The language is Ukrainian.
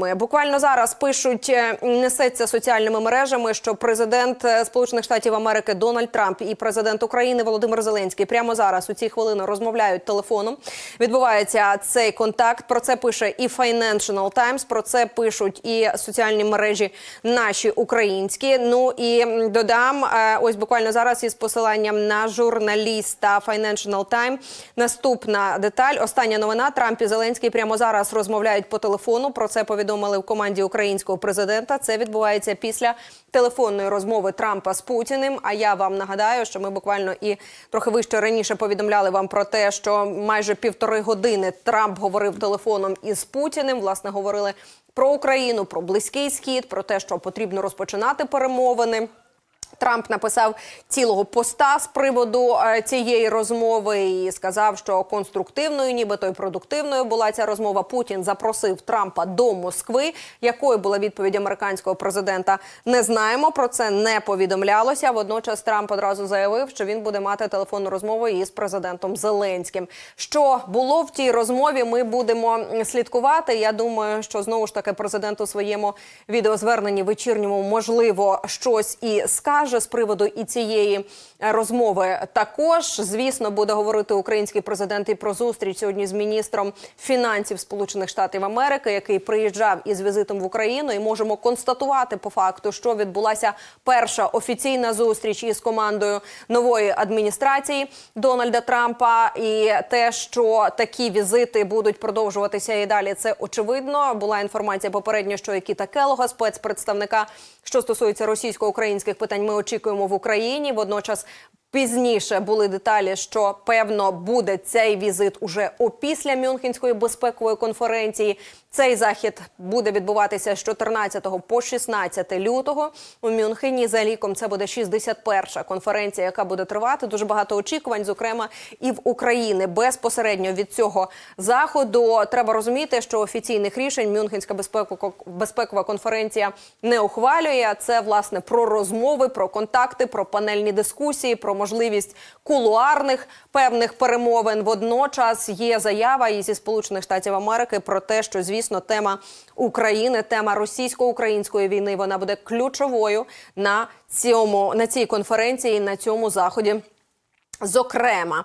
Ми Буквально зараз пишуть, е, несеться соціальними мережами, що президент е, Сполучених Штатів Америки Дональд Трамп і президент України Володимир Зеленський прямо зараз у ці хвилини розмовляють телефоном. Відбувається цей контакт. Про це пише і Financial Times, Про це пишуть і соціальні мережі наші українські. Ну і додам е, ось буквально зараз із посиланням на журналіста Financial Times. Наступна деталь. Остання новина. Трамп і Зеленський прямо зараз розмовляють по телефону. Про це повідомили в команді українського президента. Це відбувається після телефонної розмови Трампа з Путіним. А я вам нагадаю, що ми буквально і трохи вище раніше повідомляли вам про те, що майже півтори години Трамп говорив телефоном із Путіним. Власне, говорили про Україну, про близький схід, про те, що потрібно розпочинати перемовини. Трамп написав цілого поста з приводу е, цієї розмови і сказав, що конструктивною, нібито й продуктивною була ця розмова. Путін запросив Трампа до Москви. Якою була відповідь американського президента? Не знаємо. Про це не повідомлялося. Водночас Трамп одразу заявив, що він буде мати телефонну розмову із президентом Зеленським. Що було в тій розмові? Ми будемо слідкувати. Я думаю, що знову ж таки президент у своєму відеозверненні вечірньому можливо щось і скаже з приводу і цієї е, розмови. Також звісно буде говорити український президент і про зустріч сьогодні з міністром фінансів Сполучених Штатів Америки, який приїжджав із візитом в Україну, і можемо констатувати по факту, що відбулася перша офіційна зустріч із командою нової адміністрації Дональда Трампа, і те, що такі візити будуть продовжуватися і далі, це очевидно. Була інформація попередньо, що і Кіта Келога, спецпредставника, що стосується російсько-українських питань, ми очікуємо в Україні. Водночас пізніше були деталі, що певно буде цей візит уже опісля Мюнхенської безпекової конференції. Цей захід буде відбуватися з 14 по 16 лютого у Мюнхені. За ліком це буде 61-ша конференція, яка буде тривати. Дуже багато очікувань, зокрема і в Україні. Безпосередньо від цього заходу треба розуміти, що офіційних рішень Мюнхенська безпекова, конференція не ухвалює. Це власне про розмови, про контакти, про панельні дискусії, про можливість кулуарних певних перемовин. Водночас є заява і зі Сполучених Штатів Америки про те, що звісно тема України, тема російсько-української війни, вона буде ключовою на цьому на цій конференції, на цьому заході. Зокрема,